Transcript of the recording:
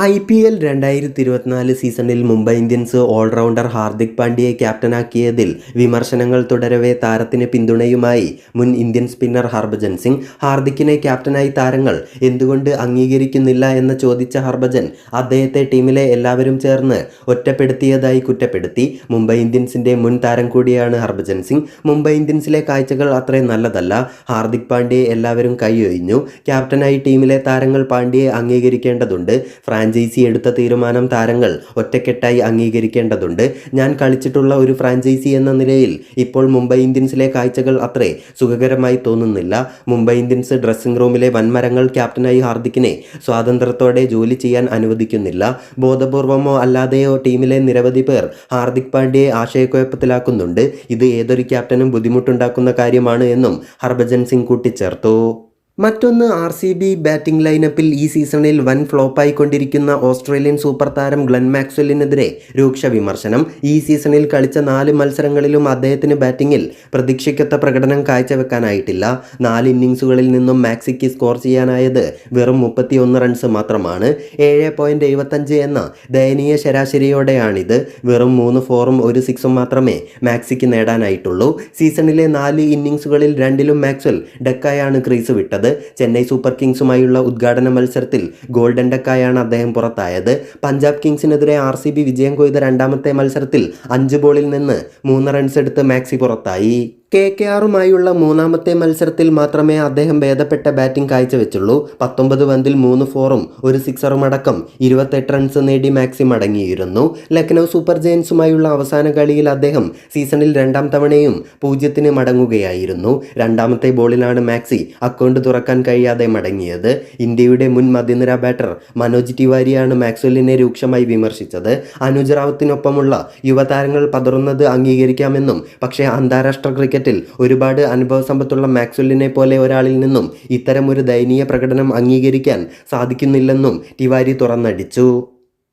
I P L രണ്ടായിരത്തി ഇരുപത്തിനാല് സീസണിൽ മുംബൈ ഇന്ത്യൻസ് ഓൾറൗണ്ടർ ഹാർദിക് പാണ്ഡ്യയെ ക്യാപ്റ്റനാക്കിയതിൽ വിമർശനങ്ങൾ തുടരവേ താരത്തിന് പിന്തുണയുമായി മുൻ ഇന്ത്യൻ സ്പിന്നർ ഹർഭജൻ സിംഗ്. ഹാർദിക്കിനെ ക്യാപ്റ്റനായി താരങ്ങൾ എന്തുകൊണ്ട് അംഗീകരിക്കുന്നില്ല എന്ന് ചോദിച്ച ഹർഭജൻ അദ്ദേഹത്തെ ടീമിലെ എല്ലാവരും ചേർന്ന് ഒറ്റപ്പെടുത്തിയതായി കുറ്റപ്പെടുത്തി. മുംബൈ ഇന്ത്യൻസിന്റെ മുൻ താരം കൂടിയാണ് ഹർഭജൻ സിംഗ്. മുംബൈ ഇന്ത്യൻസിലെ കാഴ്ചകൾ അത്രയും നല്ലതല്ല. ഹാർദിക് പാണ്ഡ്യയെ എല്ലാവരും കൈയൊഴിഞ്ഞു. ക്യാപ്റ്റനായി ടീമിലെ താരങ്ങൾ പാണ്ഡ്യയെ അംഗീകരിക്കേണ്ടതുണ്ട്. ഫ്രാഞ്ചൈസി എടുത്ത തീരുമാനം താരങ്ങൾ ഒറ്റക്കെട്ടായി അംഗീകരിക്കേണ്ടതുണ്ട്. ഞാൻ കളിച്ചിട്ടുള്ള ഒരു ഫ്രാഞ്ചൈസി എന്ന നിലയിൽ ഇപ്പോൾ മുംബൈ ഇന്ത്യൻസിലെ കാഴ്ചകൾ അത്രേ സുഖകരമായി തോന്നുന്നില്ല. മുംബൈ ഇന്ത്യൻസ് ഡ്രസ്സിംഗ് റൂമിലെ വൻമരങ്ങൾ ക്യാപ്റ്റനായി ഹാർദിക്കിനെ സ്വാതന്ത്ര്യത്തോടെ ജോലി ചെയ്യാൻ അനുവദിക്കുന്നില്ല. ബോധപൂർവമോ അല്ലാതെയോ ടീമിലെ നിരവധി പേർ ഹാർദിക് പാണ്ഡ്യയെ ആശയക്കുഴപ്പത്തിലാക്കുന്നുണ്ട്. ഇത് ഏതൊരു ക്യാപ്റ്റനും ബുദ്ധിമുട്ടുണ്ടാക്കുന്ന കാര്യമാണ് എന്നും ഹർഭജൻ സിംഗ് കൂട്ടിച്ചേർത്തു. മറ്റൊന്ന് ആർ സി ബി ബാറ്റിംഗ് ലൈനപ്പിൽ ഈ സീസണിൽ വൻ ഫ്ലോപ്പായിക്കൊണ്ടിരിക്കുന്ന ഓസ്ട്രേലിയൻ സൂപ്പർ താരം ഗ്ലെൻ മാക്സ്വെല്ലിനെതിരെ രൂക്ഷ വിമർശനം. ഈ സീസണിൽ കളിച്ച നാല് മത്സരങ്ങളിലും അദ്ദേഹത്തിന് ബാറ്റിംഗിൽ പ്രതീക്ഷിക്കത്ത പ്രകടനം കാഴ്ചവെക്കാനായിട്ടില്ല. നാല് ഇന്നിങ്സുകളിൽ നിന്നും മാക്സിക്ക് സ്കോർ ചെയ്യാനായത് വെറും മുപ്പത്തിയൊന്ന് റൺസ് മാത്രമാണ്. ഏഴ് പോയിന്റ് എഴുപത്തഞ്ച് എന്ന ദയനീയ ശരാശരിയോടെയാണിത്. വെറും മൂന്ന് ഫോറും ഒരു സിക്സും മാത്രമേ മാക്സിക്ക് നേടാനായിട്ടുള്ളൂ. സീസണിലെ നാല് ഇന്നിങ്സുകളിൽ രണ്ടിലും മാക്സ്വെൽ ഡെക്കായാണ് ക്രീസ് വിട്ടത്. ചെന്നൈ സൂപ്പർ കിങ്സുമായുള്ള ഉദ്ഘാടന മത്സരത്തിൽ ഗോൾഡൻ ഡക്കായാണ് അദ്ദേഹം പുറത്തായത്. പഞ്ചാബ് കിങ്സിനെതിരെ ആർ സി ബി വിജയം കൊയ്ത രണ്ടാമത്തെ മത്സരത്തിൽ അഞ്ച് ബോളിൽ നിന്ന് മൂന്ന് റൺസ് എടുത്ത് മാക്സി പുറത്തായി. കെ കെ ആറുമായുള്ള മൂന്നാമത്തെ മത്സരത്തിൽ മാത്രമേ അദ്ദേഹം ഭേദപ്പെട്ട ബാറ്റിംഗ് കാഴ്ചവെച്ചുള്ളൂ. പത്തൊമ്പത് പന്തിൽ മൂന്ന് ഫോറും ഒരു സിക്സറും അടക്കം ഇരുപത്തെട്ട് റൺസ് നേടി മാക്സി മടങ്ങിയിരുന്നു ലക്നൗ സൂപ്പർ ജയൻസുമായുള്ള അവസാന കളിയിൽ അദ്ദേഹം സീസണിൽ രണ്ടാം തവണയും പൂജ്യത്തിന് മടങ്ങുകയായിരുന്നു. രണ്ടാമത്തെ ബോളിലാണ് മാക്സി അക്കൗണ്ട് തുറക്കാൻ കഴിയാതെ മടങ്ങിയത്. ഇന്ത്യയുടെ മുൻ മധ്യനിര ബാറ്റർ മനോജ് തിവാരിയാണ് മാക്സ്വെല്ലിനെ രൂക്ഷമായി വിമർശിച്ചത്. അനുജ് റാവത്തിനൊപ്പമുള്ള യുവതാരങ്ങൾ പതറുന്നത് അംഗീകരിക്കാമെന്നും പക്ഷേ അന്താരാഷ്ട്ര ക്രിക്കറ്റിൽ ഒരുപാട് അനുഭവ സമ്പത്തുള്ള മാക്സ്വെല്ലിനെ പോലെ ഒരാളിൽ നിന്നും ഇത്തരം ഒരു ദയനീയ പ്രകടനം അംഗീകരിക്കാൻ സാധിക്കുന്നില്ലെന്നും തിവാരി തുറന്നടിച്ചു.